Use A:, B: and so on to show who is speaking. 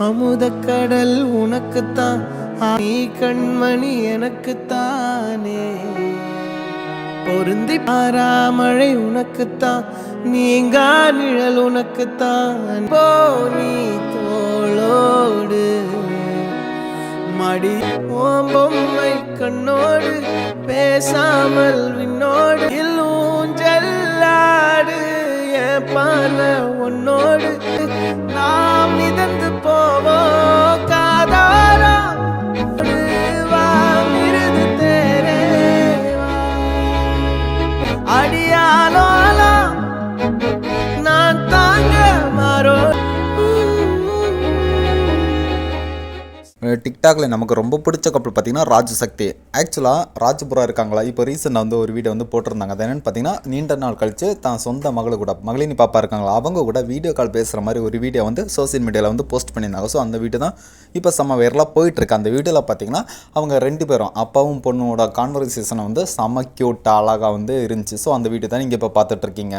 A: அமுதக்கடல் உனக்குத்தான். நீ கண்மணி எனக்குத்தானே. பொருந்தி பாராமழை உனக்குத்தான். நீங்கா நிழல் உனக்குத்தான். போ நீ தோளோடு. மடி ஓம்பொம்மை கண்ணோடு. பேசாமல் விண்ணோடு. இல்லூஞ்சல்லாடு என் பார்வை உன்னோடு. நாம் மிதந்து
B: டிக்டாக்ல நமக்கு ரொம்ப பிடிச்ச கப்பல் பார்த்தீங்கன்னா ராஜ் சக்தி. ஆக்சுவலாக ராஜபுரா இருக்காங்களா? இப்போ ரீசெண்டாக வந்து ஒரு வீடியோ வந்து போட்டிருந்தாங்க. அது என்னென்னு பார்த்தீங்கன்னா நீண்ட நாள் கழித்து தான் சொந்த மகளு கூட மகளினி பாப்பா இருக்காங்களா அவங்க கூட வீடியோ கால் பேசுகிற மாதிரி ஒரு வீடியோ வந்து சோஷியல் மீடியாவில் வந்து போஸ்ட் பண்ணியிருந்தாங்க. ஸோ அந்த வீடியோ தான் இப்போ செம்ம வைரலாக போயிட்டுருக்கு. அந்த வீடியோவில் பார்த்தீங்கன்னா அவங்க ரெண்டு பேரும் அப்பாவும் பொண்ணோட கான்வர்சேஷனை வந்து செம்ம க்யூட்டாக அழகாக வந்து இருந்துச்சு. ஸோ அந்த வீடியோ தான் நீங்கள் இப்போ பார்த்துட்ருக்கீங்க